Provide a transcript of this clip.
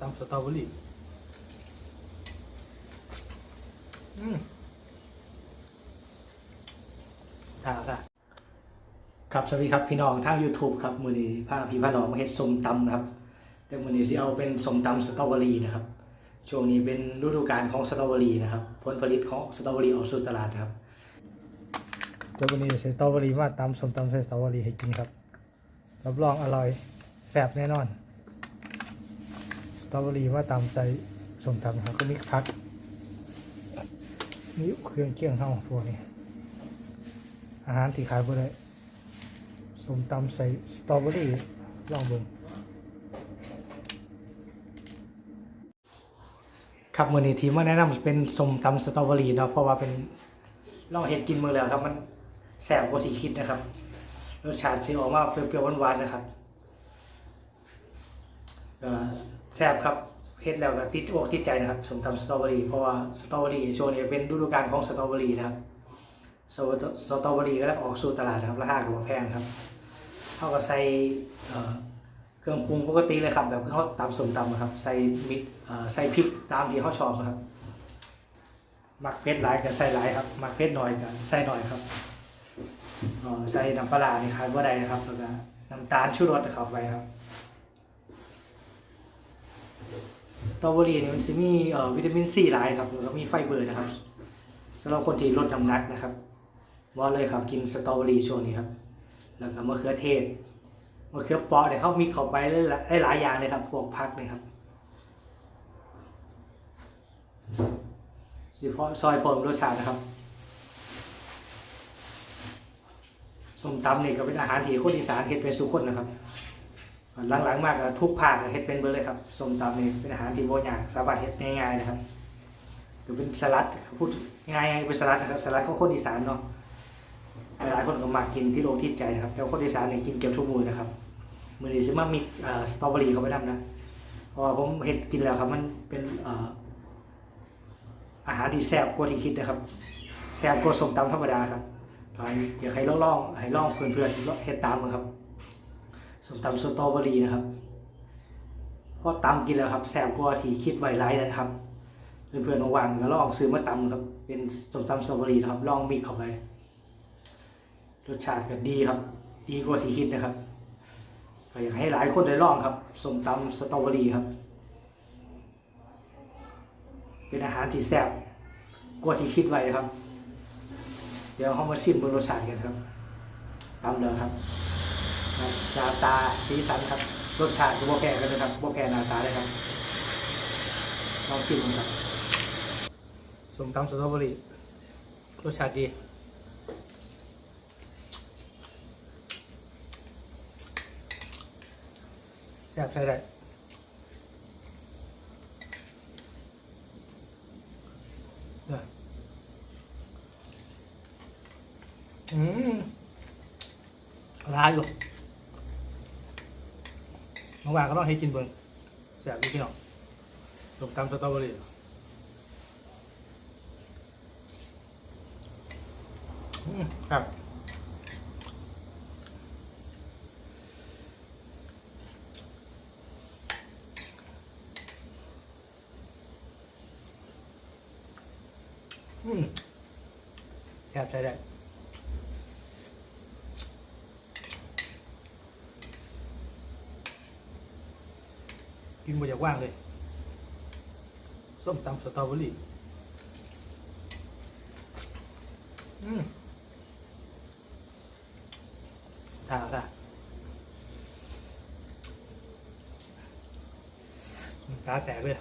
ตำสตรอเบอรี่อืมท่าท่าครับสวัสดีครับพี่น้องทาง YouTube ครับมือนี้พาพี่พาน้องมาเฮ็ดสมตำนะครับ แต่มือนี้สิเอาเป็นสมตำสตรอเบอรี่นะครับ ช่วงนี้เป็นฤดูกาลของสตรอเบอรี่นะครับ ผลผลิตของสตรอเบอรี่ออกสู่ตลาดนะครับเดี๋ยววันนี้ใช้สตรอเบอรี่มาตำสมตำใส่สตรอเบอรี่ให้กินครับรับรองอร่อยแซ่บแน่นอน ตรอเบอรี่ว่าตามใจสมตำครับก็มีพักนี่เครื่องเคียงเฮาพวกนี้ อาหารที่ขายบ่ได้สมตำใส่สตรอเบอรี่ลองเบิ่งครับมื้อนี้ที่มาแนะนำเป็นสมตำสตรอเบอรี่เนาะเพราะว่าเป็นลองเฮ็ดกินมื้อแล้วครับมันแซ่บกว่าที่คิดนะครับรสชาติสิออกมาเปรี้ยวๆหวานๆนะครับเอ่อ แซ่บครับเฮ็ดแล้วก็ติดอกติดใจนะครับสมตำสตรอเบอรี่เพราะว่าสตรอเบอรี่ช่วงนี้เป็นฤดูกาลของสตรอเบอรี่นะครับสตรอสตรอเบอรี่ก็ได้วออกสู่ตลาดนะครับราคาก็บ่แพงครับเท่ากับใส่เครื่องปรุงปกติเลยครับแบบเขาตำสมตำครับใส่มิดใส่พริกตามที่เขาชอบนะครับมักเผ็ดหลายก็ใส่หลายครับมักเผ็ดน้อยก็ใส่น้อยครับใส่น้ำปลาร้านี่ขายบ่ได้นะครับแล้วก็น้ำตาลชูรสเข้าไปครับ ส ตรอเบอรี่เนี่ยมันจะมีเอ่อวิตามินซีหลายครับแล้วก็มีไฟเบอร์นะครับสำหรับคนที่ลดน้ำหนักนะครับว่าเลยครับกินสตรอเบอรี่ช่วงนี้ครับ แล้วก็มะเขือเทศมะเขือเปราะเนี่ยเขามีเข้าไปได้หลายอย่างเลยครับพวกพักเนี่ยครับเฉพาะซอยเพิ่มรสชาตินะครับส้มตำนี่ก็เป็นอาหารที่คนอีสานเฮ็ดเป็นสุคนนะครับ หลังๆมากกทุกภาคเฮ็ดเป็นเบิดเลยครับส้มตำนี่เป็นอาหารที่โบยากสามารถเฮ็ดง่ายๆนะครับหรือเป็นสลัดพูดง่ายๆเป็นสลัดนะครับสลัดของคนอีสานเนาะหลายคนก็มักกินที่โลที่ใจนะครับแต่คนอีสานเนี่ยกินเกือบทุกมือนะครับมือนี้สิมามีเอ่อสตรอเบอรี่เขาไปนํนะเพราะว่าผมเฮ็ดกินแล้วครับมันเป็นอาหารที่แซ่บกว่าที่คิดนะครับแซ่บกว่าส้มตำธรรมดาครับอยากให้ลองๆให้ลองเพื่อนๆเฮ็ดตามกันครับ ส้มตำสตรอเบอรี่นะครับพอตำกินแล้วครับแซ่บกว่าที่คิดไว้หลายเลยครับเพื่อนๆวางก็ลองซื้อมาตำครับ เป็นส้มตำสตรอเบอรี่นะครับ ลองมิกเข้าไปรสชาติก็ดีครับ ดีกว่าที่คิดนะครับก็อยากให้หลายคนได้ลองครับส้มตำสตรอเบอรี่ครับ เป็นอาหารที่แซ่บกว่าที่คิดไว้ครับ เดี๋ยวเรามาชิมบนรสชาติกันครับตำเลยครับ หน้าตาสีสันครับรสชาติก็บ่แพ้กันเลยครับบ่แพ้หน้าตาเลยครับลองชิมดูครับสมตำสตรอเบอรี่รสชาติดีแซ่บใช่ได้เนี่ยอืมร้ายอยู่ มื่อวานก็ต้องให้กินเบิ้งแสบพี่น้องส้มตำสตรอเบอรี่ครับอืมแซ่บใช้ได้ กินมาจากว่างเลย ส้มตำสตรอเบอรี่อืมท่าท่าตาแตกเลย